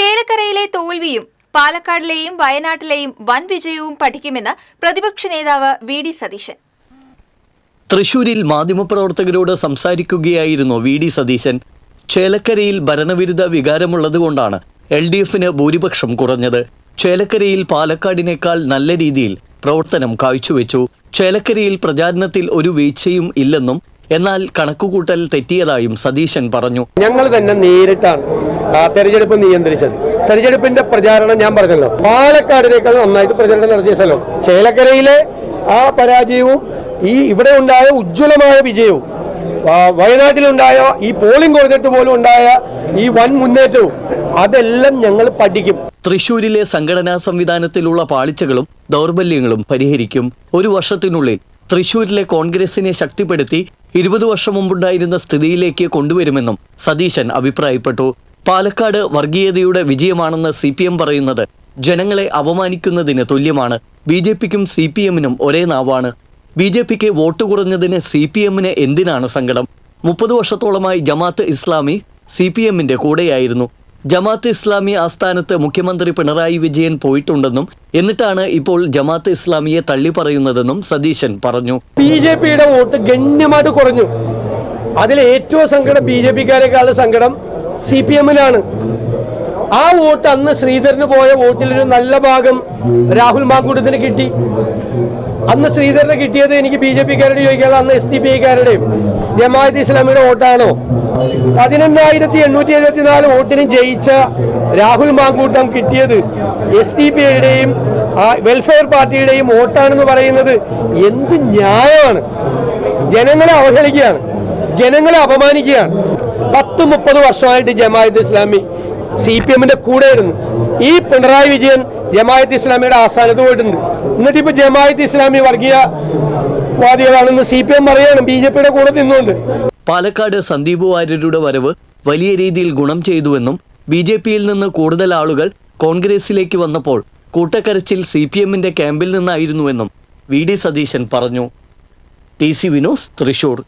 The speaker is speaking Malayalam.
ചേലക്കരയിലെ തോൽവിയും പാലക്കാടിലെയും വയനാട്ടിലെയും വൻ വിജയവും പഠിക്കുമെന്ന് പ്രതിപക്ഷ നേതാവ് വി ഡി സതീശൻ. തൃശൂരിൽ മാധ്യമപ്രവർത്തകരോട് സംസാരിക്കുകയായിരുന്നു വി ഡി സതീശൻ. ചേലക്കരയിൽ ഭരണവിരുദ്ധ വികാരമുള്ളതുകൊണ്ടാണ് എൽ ഡി എഫിന് ഭൂരിപക്ഷം കുറഞ്ഞത്. ചേലക്കരയിൽ പാലക്കാടിനേക്കാൾ നല്ല രീതിയിൽ പ്രവർത്തനം കാഴ്ചവെച്ചു. ചേലക്കരയിൽ പ്രചാരണത്തിൽ ഒരു വീഴ്ചയും ഇല്ലെന്നും എന്നാൽ കണക്കുകൂട്ടൽ തെറ്റിയതായും സതീശൻ പറഞ്ഞു. ഞങ്ങൾ തന്നെ നേരിട്ടാണ് തെരഞ്ഞെടുപ്പ് നിയന്ത്രിച്ചത്. തെരഞ്ഞെടുപ്പിന്റെ പ്രചാരണം ഞാൻ പറഞ്ഞല്ലോ. പാലക്കാടിനേക്കാൾ നന്നായിട്ട് പ്രചാരണം നടത്തിയ സ്ഥലം. ചേലക്കരയിലെ ആ പരാജയവും ഈ ഇവിടെ ഉണ്ടായ ഉജ്ജ്വലമായ വിജയവും വയനാട്ടിലുണ്ടായ ഈ പോളിംഗ് കുറഞ്ഞിട്ട് പോലും ഉണ്ടായ ഈ വൻ മുന്നേറ്റവും അതെല്ലാം ഞങ്ങൾ പഠിക്കും. തൃശൂരിലെ സംഘടനാ സംവിധാനത്തിലുള്ള പാളിച്ചകളും ദൗർബല്യങ്ങളും പരിഹരിക്കും. ഒരു വർഷത്തിനുള്ളിൽ തൃശൂരിലെ കോൺഗ്രസിനെ ശക്തിപ്പെടുത്തി ഇരുപത് വർഷം മുമ്പുണ്ടായിരുന്ന സ്ഥിതിയിലേക്ക് കൊണ്ടുവരുമെന്നും സതീശൻ അഭിപ്രായപ്പെട്ടു. പാലക്കാട് വർഗീയതയുടെ വിജയമാണെന്ന് സി പി എം പറയുന്നത് ജനങ്ങളെ അപമാനിക്കുന്നതിന് തുല്യമാണ്. ബി ജെ പിക്കും സി പി എമ്മിനും ഒരേ നാവാണ്. ബി ജെ പിക്ക് വോട്ട് കുറഞ്ഞതിന് സി പി എമ്മിന് എന്തിനാണ് സങ്കടം? മുപ്പത് വർഷത്തോളമായി ജമാഅത്ത് ഇസ്ലാമി സി പി എമ്മിന്റെ കൂടെയായിരുന്നു. ജമാഅത്ത് ഇസ്ലാമി ആസ്ഥാനത്ത് മുഖ്യമന്ത്രി പിണറായി വിജയൻ പോയിട്ടുണ്ടെന്നും എന്നിട്ടാണ് ഇപ്പോൾ ജമാഅത്ത് ഇസ്ലാമിയെ തള്ളി പറയുന്നതെന്നും സതീശൻ പറഞ്ഞു. ബി ജെ പിയുടെ വോട്ട് ഗണ്യമായിട്ട് കുറഞ്ഞു. അതിൽ ഏറ്റവും സങ്കടം ബി ജെ പിക്കാരെക്കാളും സങ്കടം സി പി എമ്മിലാണ്. ആ വോട്ട് അന്ന് ശ്രീധരന് പോയ വോട്ടിലൊരു നല്ല ഭാഗം രാഹുൽ മാങ്കൂട്ടത്തിന് കിട്ടി. അന്ന് ശ്രീധരന് കിട്ടിയത് എനിക്ക് ബി ജെ പിക്കാരോട് ചോദിക്കാതെ അന്ന് എസ് ഡി പി ഐക്കാരുടെയും ജമാഅത്ത് ഇസ്ലാമിയുടെ വോട്ടാണോ? പതിനെണ്ണായിരത്തി എണ്ണൂറ്റി എഴുപത്തിനാല് വോട്ടിന് ജയിച്ച രാഹുൽ മാങ്കൂട്ടം കിട്ടിയത് എസ് ഡി പി ഐയുടെയും വെൽഫെയർ പാർട്ടിയുടെയും വോട്ടാണെന്ന് പറയുന്നത് എന്ത് ന്യായമാണ്. ജനങ്ങളെ അവഹേളിക്കുകയാണ്. ജനങ്ങളെ അപമാനിക്കുകയാണ്. പത്ത് മുപ്പത് വർഷമായിട്ട് ജമായത്ത് ഇസ്ലാമി സി പി എമ്മിന്റെ കൂടെയായിരുന്നു. ഈ പിണറായി വിജയൻ ജമായത്ത് ഇസ്ലാമിയുടെ ആസ്ഥാനത്ത് പോയിട്ടുണ്ട്. എന്നിട്ട് ഇപ്പൊ ജമായത്ത് ഇസ്ലാമി വർഗീയ വാദികളാണെന്ന് സി പി എം പറയാണ് ബി ജെ പിയുടെ കൂടെ നിന്നുകൊണ്ട്. പാലക്കാട് സന്ദീപ് വാര്യരുടെ വരവ് വലിയ രീതിയിൽ ഗുണം ചെയ്തുവെന്നും ബി ജെ പിയിൽ നിന്ന് കൂടുതൽ ആളുകൾ കോൺഗ്രസിലേക്ക് വന്നപ്പോൾ കൂട്ടക്കരച്ചിൽ സി പി എമ്മിന്റെ ക്യാമ്പിൽ നിന്നായിരുന്നുവെന്നും വി ഡി സതീശൻ പറഞ്ഞു. ടി സി വിനോസ് തൃശൂർ.